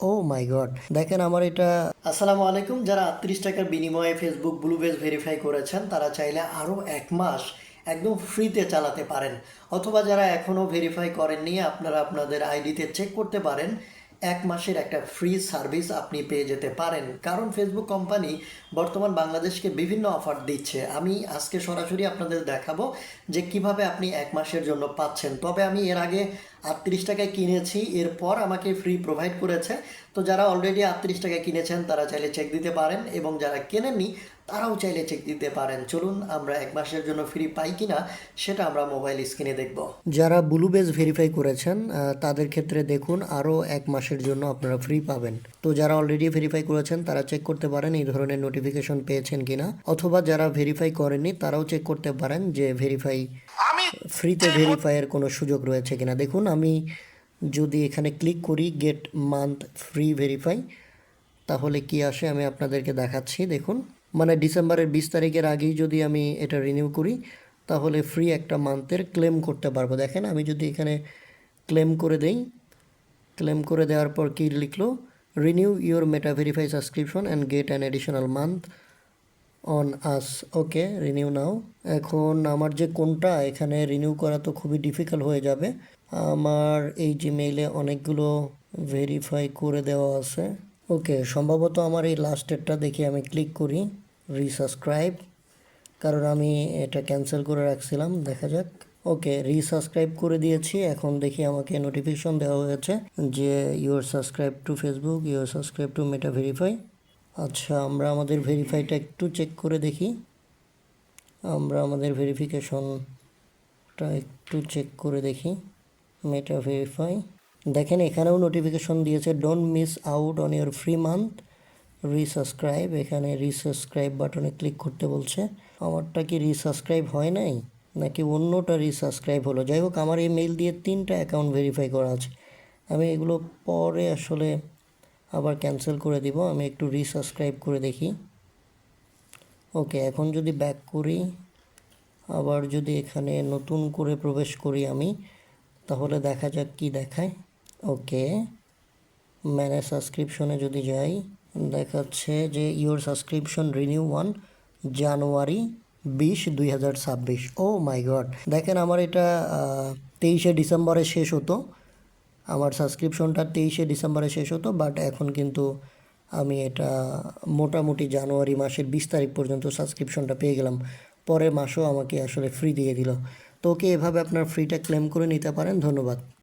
ও মাই god দেখেন আমার এটা আসসালামু আলাইকুম। যারা আটত্রিশ টাকার বিনিময়ে ফেসবুক ব্লু বেজ ভেরিফাই করেছেন, তারা চাইলে আরও এক মাস একদম ফ্রিতে চালাতে পারেন। অথবা যারা এখনও ভেরিফাই করেননি, আপনারা আপনাদের আইডিতে চেক করতে পারেন। এক মাসের একটা ফ্রি সার্ভিস আপনি পেয়ে যেতে পারেন। কারণ ফেসবুক কোম্পানি বর্তমান বাংলাদেশকে বিভিন্ন অফার দিচ্ছে। আমি আজকে সরাসরি আপনাদের দেখাবো যে কীভাবে আপনি এক মাসের জন্য পাচ্ছেন। তবে আমি এর আগে আটত্রিশ টাকায় কিনেছি, এরপর আমাকে ফ্রি প্রোভাইড করেছে। তো যারা অলরেডি আটত্রিশ টাকায় কিনেছেন, তারা চাইলে চেক দিতে পারেন এবং যারা কেনেননি, তারাও চাইলে চেক দিতে পারেন। চলুন আমরা এক মাসের জন্য ফ্রি পাই কিনা, সেটা আমরা মোবাইল স্ক্রিনে দেখব। যারা ব্লু বেজ ভেরিফাই করেছেন তাদের ক্ষেত্রে দেখুন আরও এক মাসের জন্য আপনারা ফ্রি পাবেন। তো যারা অলরেডি ভেরিফাই করেছেন, তারা চেক করতে পারেন এই ধরনের নোটিফিকেশন পেয়েছেন কিনা, অথবা যারা ভেরিফাই করেননি, তারাও চেক করতে পারেন যে ভেরিফাই ফ্রিতে ভেরিফাইয়ের কোনো সুযোগ রয়েছে কিনা? দেখুন আমি যদি এখানে ক্লিক করি গেট মান্থ ফ্রি ভেরিফাই তাহলে কি আসে? আমি আপনাদেরকে দেখাচ্ছি দেখুন। মানে ডিসেম্বরের বিশ তারিখের আগেই যদি আমি এটা রিনিউ করি তাহলে ফ্রি একটা মান্থের ক্লেম করতে পারব। দেখেন আমি যদি এখানে ক্লেম করে দেই ক্লেম করে দেওয়ার পর কি লিখলো? Renew your Meta verify subscription and get an additional month on us okay renew now এখন আমার যে কোনটা এখানে রিনিউ করা তো খুবই ডিফিকাল্ট হয়ে যাবে। আমার এই জিমেইলে অনেকগুলো ভেরিফাই করে দেওয়া আছে। ওকে সম্ভবত আমার এই লাস্টেরটা দেখি আমি ক্লিক করি রিসাবস্ক্রাইব কারণ আমি এটা ক্যান্সেল করে রাখছিলাম, দেখা যাক। ওকে রিসাবস্ক্রাইব করে দিয়েছি। এখন দেখি আমাকে নোটিফিকেশন দেওয়া হয়েছে যে your subscribe to Facebook your subscribe to Meta verify আচ্ছা আমরা আমাদের ভেরিফাইটা একটু চেক করে দেখি। আমরা আমাদের ভেরিফিকেশনটা একটু চেক করে দেখি মেটা ভেরিফাই দেখেন, এখানেও নোটিফিকেশন দিয়েছে don't miss out on your free month resubscribe এখানে রিসাবস্ক্রাইব বাটনে ক্লিক করতে বলছে, আমারটা কি রিসাবস্ক্রাইব হয় নাই? নাকি অন্যটা রিসাবস্ক্রাইব হলো? যাই হোক, আমার এই মেল দিয়ে তিনটা অ্যাকাউন্ট ভেরিফাই করা আছে। আমি এগুলো পরে আসলে আবার ক্যান্সেল করে দিব, আমি একটু রিসাবস্ক্রাইব করে দেখি। ওকে এখন যদি ব্যাক করি, আবার যদি এখানে নতুন করে প্রবেশ করি আমি, তাহলে দেখা যাক কি দেখায়। ওকে ম্যানেজ সাবস্ক্রিপশনে যদি যাই, দেখাচ্ছে যে your subscription renew one January বিশ, দুই হাজার ছাব্বিশ। ও মাই গড দেখেন আমার এটা তেইশে ডিসেম্বরে শেষ হতো। আমার সাবস্ক্রিপশনটা তেইশে ডিসেম্বরে শেষ হতো বাট এখন কিন্তু আমি এটা মোটামুটি জানুয়ারি মাসের বিশ তারিখ পর্যন্ত সাবস্ক্রিপশনটা পেয়ে গেলাম। পরের মাসও আমাকে আসলে ফ্রি দিয়ে দিল। তো ওকে এভাবে আপনার ফ্রিটা ক্লেম করে নিতে পারেন, ধন্যবাদ।